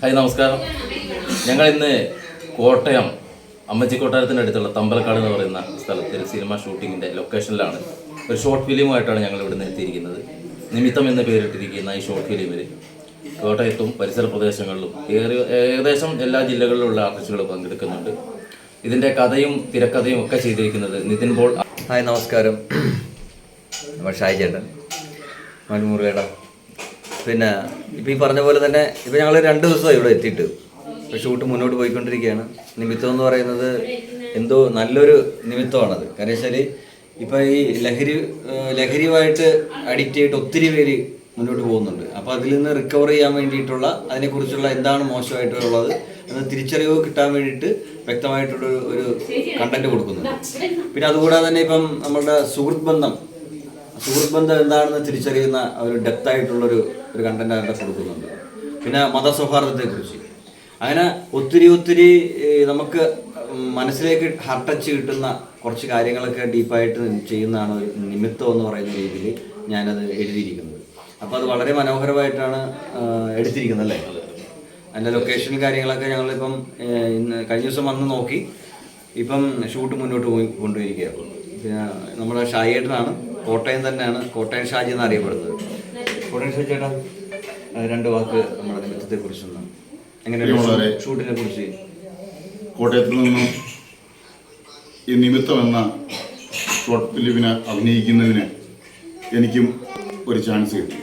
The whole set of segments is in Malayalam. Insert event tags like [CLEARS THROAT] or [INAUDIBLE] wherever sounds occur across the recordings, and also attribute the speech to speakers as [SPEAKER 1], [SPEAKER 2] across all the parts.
[SPEAKER 1] ഹായ് നമസ്കാരം. ഞങ്ങൾ ഇന്ന് കോട്ടയം അമ്മച്ചി കൊട്ടാരത്തിന്റെ അടുത്തുള്ള തമ്പലക്കാട് എന്ന് പറയുന്ന സ്ഥലത്ത് ഒരു സിനിമ ഷൂട്ടിങ്ങിന്റെ ലൊക്കേഷനിലാണ്. ഒരു ഷോർട്ട് ഫിലിമുമായിട്ടാണ് ഞങ്ങൾ ഇവിടെ എത്തിയിരിക്കുന്നത്. നിമിത്തം എന്ന് പേരിട്ടിരിക്കുന്ന ഈ ഷോർട്ട് ഫിലിമിൽ കോട്ടയത്തും പരിസര പ്രദേശങ്ങളിലും ഏകദേശം എല്ലാ ജില്ലകളിലുള്ള ആർട്ടിസ്റ്റുകൾ പങ്കെടുക്കുന്നുണ്ട്. ഇതിന്റെ കഥയും തിരക്കഥയും ഒക്കെ ചെയ്തിരിക്കുന്നത് നിതിൻ ബോൾ
[SPEAKER 2] ഹായ് നമസ്കാരം. [CLEARS THROAT] ഷായ് ചേട്ടൻ. മനുമുറിയേടാ പിന്നെ ഇപ്പം ഈ പറഞ്ഞ പോലെ തന്നെ ഇപ്പം ഞങ്ങൾ രണ്ട് ദിവസമായി ഇവിടെ എത്തിയിട്ട്. ഷൂട്ട് മുന്നോട്ട് പോയിക്കൊണ്ടിരിക്കുകയാണ്. നിമിത്തം എന്ന് പറയുന്നത് എന്തോ നല്ലൊരു നിമിത്തമാണത്. കാരണം വെച്ചാൽ ഇപ്പം ഈ ലഹരി ലഹരിയുമായിട്ട് അഡിക്റ്റ് ആയിട്ട് ഒത്തിരി പേര് മുന്നോട്ട് പോകുന്നുണ്ട്. അപ്പോൾ അതിൽ നിന്ന് റിക്കവർ ചെയ്യാൻ വേണ്ടിയിട്ടുള്ള അതിനെക്കുറിച്ചുള്ള എന്താണ് മോശമായിട്ടുള്ളത് അത് തിരിച്ചറിവ് കിട്ടാൻ വേണ്ടിയിട്ട് വ്യക്തമായിട്ടുള്ള ഒരു- കണ്ടന്റ് കൊടുക്കുന്നുണ്ട്. പിന്നെ അതുകൂടാതെ തന്നെ ഇപ്പം നമ്മളുടെ സുഹൃത്ത് ബന്ധം സുഹൃത്ത് ബന്ധം എന്താണെന്ന് തിരിച്ചറിയുന്ന ഒരു ഡെപ്ത് ആയിട്ടുള്ളൊരു ഒരു കണ്ടന്റ് അതിന്റെ കൊടുക്കുന്നുണ്ട്. പിന്നെ മതസൗഹാർദ്ദത്തെക്കുറിച്ച്. അങ്ങനെ ഒത്തിരി ഒത്തിരി നമുക്ക് മനസ്സിലേക്ക് ഹാർട്ട് ടച്ച് കിട്ടുന്ന കുറച്ച് കാര്യങ്ങളൊക്കെ ഡീപ്പായിട്ട് ചെയ്യുന്നതാണ് ഒരു നിമിത്തം എന്ന് പറയുന്ന രീതിയിൽ ഞാനത് എഴുതിയിരിക്കുന്നത്. അപ്പോൾ അത് വളരെ മനോഹരമായിട്ടാണ് എടുത്തിരിക്കുന്നത് അല്ലേ? അതിന്റെ ലൊക്കേഷൻ കാര്യങ്ങളൊക്കെ ഞങ്ങളിപ്പം ഇന്ന് കഴിഞ്ഞ ദിവസം വന്ന് നോക്കി. ഇപ്പം ഷൂട്ട് മുന്നോട്ട് പോയി കൊണ്ടുപോയിരിക്കുകയാണ്. പിന്നെ നമ്മുടെ ഷായേട്ടനാണ് കോട്ടയം തന്നെയാണ് കോട്ടയം ഷാജി എന്ന് അറിയപ്പെടുന്നത്. കോട്ടയം ഷാജി ചേട്ടാ ഏഹ്, രണ്ട് വാക്ക് നമ്മുടെ നിമിത്തത്തെ കുറിച്ചൊന്ന് എങ്ങനെയാണ് ഷൂട്ടിനെ കുറിച്ച്
[SPEAKER 3] കോട്ടയത്തിൽ നിന്നും ഈ നിമിത്തം എന്ന ഷോർട്ട് ഫിലിമിന് അഭിനയിക്കുന്നതിന് എനിക്കും ഒരു ചാൻസ് കിട്ടി.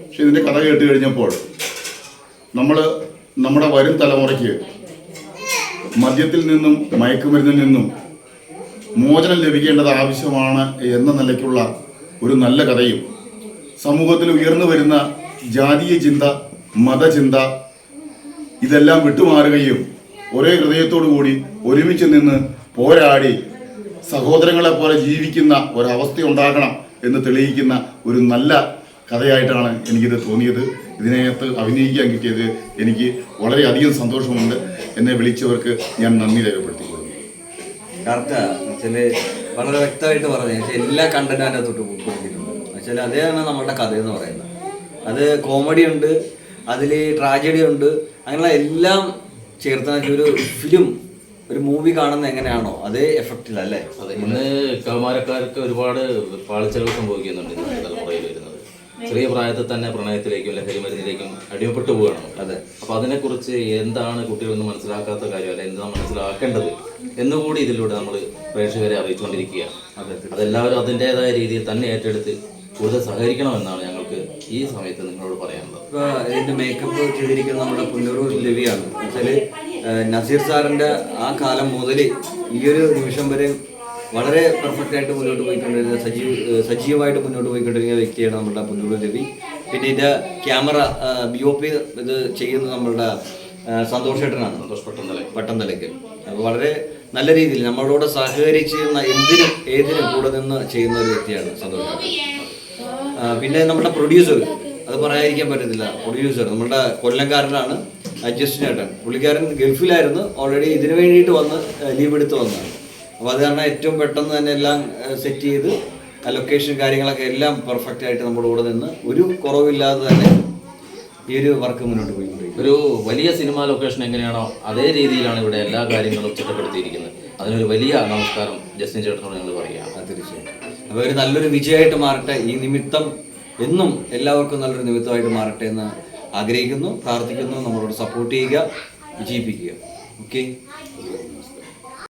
[SPEAKER 3] പക്ഷെ ഇതിന്റെ കഥ കേട്ട് കഴിഞ്ഞപ്പോൾ നമ്മൾ നമ്മുടെ വരും തലമുറയ്ക്ക് മദ്യത്തിൽ നിന്നും മയക്കുമരുന്നിൽ നിന്നും മോചനം ലഭിക്കേണ്ടത് ആവശ്യമാണ് എന്ന നിലയ്ക്കുള്ള ഒരു നല്ല കഥയും സമൂഹത്തിൽ ഉയർന്നു വരുന്ന ജാതീയ ചിന്ത മതചിന്ത ഇതെല്ലാം വിട്ടുമാറുകയും ഒരേ ഹൃദയത്തോടു കൂടി ഒരുമിച്ച് നിന്ന് പോരാടി സഹോദരങ്ങളെ പോലെ ജീവിക്കുന്ന ഒരവസ്ഥ ഉണ്ടാകണം എന്ന് തെളിയിക്കുന്ന ഒരു നല്ല കഥയായിട്ടാണ് എനിക്കിത് തോന്നിയത്. ഇതിനകത്ത് അഭിനയിക്കാൻ കിട്ടിയത് എനിക്ക് വളരെയധികം സന്തോഷമുണ്ട്. എന്നെ വിളിച്ചവർക്ക് ഞാൻ നന്ദി രേഖപ്പെടുത്തിക്കൊള്ളുന്നു.
[SPEAKER 2] കറക്റ്റാ വളരെ വ്യക്തമായിട്ട് പറഞ്ഞു. എല്ലാ കണ്ടന്റ് അതിനകത്തോട്ട് തൊട്ട് കൊടുത്തിട്ടുണ്ട് വെച്ചാൽ അതേയാണ് നമ്മളുടെ കഥ എന്ന് പറയുന്നത്. അത് കോമഡി ഉണ്ട് അതിൽ ട്രാജഡി ഉണ്ട് അങ്ങനെയുള്ള എല്ലാം ചേർത്ത് ഒരു ഫിലിം ഒരു മൂവി കാണുന്ന എങ്ങനെയാണോ അതേ എഫക്റ്റിലല്ലേ
[SPEAKER 1] അതെ ഇന്ന് കൗമാരക്കാർക്ക് ഒരുപാട് പാളിച്ചകൾ സംഭവിക്കുന്നുണ്ട് ഇന്നത്തെ തലമുറയിൽ വരുന്നത്. ചെറിയ പ്രായത്തിൽ തന്നെ പ്രണയത്തിലേക്കും ലഹരി മരുന്നിലേക്കും അടിമപ്പെട്ടു പോവുകയാണ്.
[SPEAKER 2] അതെ.
[SPEAKER 1] അപ്പൊ അതിനെക്കുറിച്ച് എന്താണ് കുട്ടികളൊന്നും മനസ്സിലാക്കാത്ത കാര്യം അല്ല എന്താണ് മനസ്സിലാക്കേണ്ടത് എന്നുകൂടി ഇതിലൂടെ നമ്മൾ പ്രേക്ഷകരെ അറിയിച്ചുകൊണ്ടിരിക്കുകയാണ്. അതെല്ലാവരും അതിന്റെതായ രീതിയിൽ തന്നെ ഏറ്റെടുത്ത് കൂടുതൽ സഹകരിക്കണമെന്നാണ് ഞങ്ങൾക്ക് ഈ സമയത്ത് നിങ്ങളോട് പറയാനുള്ളത്.
[SPEAKER 2] ഇപ്പൊ ഇതിന്റെ മേക്കപ്പ് ചെയ്തിരിക്കുന്ന നമ്മുടെ പുനരൂർ ലവിയാണ്. വെച്ചാൽ നസീർ സാറിന്റെ ആ കാലം മുതൽ ഈ ഒരു നിമിഷം വരെ വളരെ പെർഫെക്റ്റ് ആയിട്ട് മുന്നോട്ട് പോയിക്കൊണ്ടിരുന്ന സജീവ് സജീവമായിട്ട് മുന്നോട്ട് പോയിക്കൊണ്ടിരിക്കുന്ന വ്യക്തിയാണ് നമ്മുടെ പുനരൂർ രവി. പിന്നെ ഇത് ക്യാമറ ബി ഒ പി ഇത് ചെയ്യുന്നത് നമ്മളുടെ സന്തോഷേട്ടനാണ് സന്തോഷ് ഏട്ടനാണ്. പട്ടന്തലയ്ക്ക് അപ്പോൾ വളരെ നല്ല രീതിയിൽ നമ്മളോട് സഹകരിച്ച് ന- എന്തിനും ഏതിനും കൂടെ നിന്ന് ചെയ്യുന്ന ഒരു വ്യക്തിയാണ് സന്തോഷ് ഏട്ടൻ. ആ, പിന്നെ നമ്മുടെ പ്രൊഡ്യൂസർ അത് പറയാതിരിക്കാൻ പറ്റത്തില്ല. പ്രൊഡ്യൂസർ നമ്മുടെ കൊല്ലംകാരനാണ് അഡ്ജസ്റ്റ് ചേട്ടൻ. പുള്ളിക്കാരൻ ഗൾഫിലായിരുന്നു ഓൾറെഡി ഇതിനു വേണ്ടിയിട്ട് വന്ന് ലീവ് എടുത്ത് വന്നതാണ്. അപ്പോൾ അത് കാരണം ഏറ്റവും പെട്ടെന്ന് തന്നെ എല്ലാം സെറ്റ് ചെയ്ത് ലൊക്കേഷൻ കാര്യങ്ങളൊക്കെ എല്ലാം പെർഫെക്റ്റ് ആയിട്ട് നമ്മുടെ കൂടെ നിന്ന് ഒരു കുറവില്ലാതെ തന്നെ ഈ ഒരു വർക്ക് മുന്നോട്ട് പോയി
[SPEAKER 1] ഒരു വലിയ സിനിമ ലൊക്കേഷൻ എങ്ങനെയാണോ അതേ രീതിയിലാണ് ഇവിടെ എല്ലാ കാര്യങ്ങളും ചിട്ടപ്പെടുത്തിയിരിക്കുന്നത്. അതിനൊരു വലിയ നമസ്കാരം ജസ്റ്റിൻ ചേട്ടനോട് ഞങ്ങൾ പറയുകയാണ്.
[SPEAKER 2] തീർച്ചയായും. അപ്പോൾ ഒരു നല്ലൊരു വിജയമായിട്ട് മാറട്ടെ. ഈ നിമിത്തം എന്നും എല്ലാവർക്കും നല്ലൊരു നിമിത്തമായിട്ട് മാറട്ടെ എന്ന് ആഗ്രഹിക്കുന്നു പ്രാർത്ഥിക്കുന്നു നമ്മളോട് സപ്പോർട്ട് ചെയ്യുക വിജയിപ്പിക്കുക. ഓക്കെ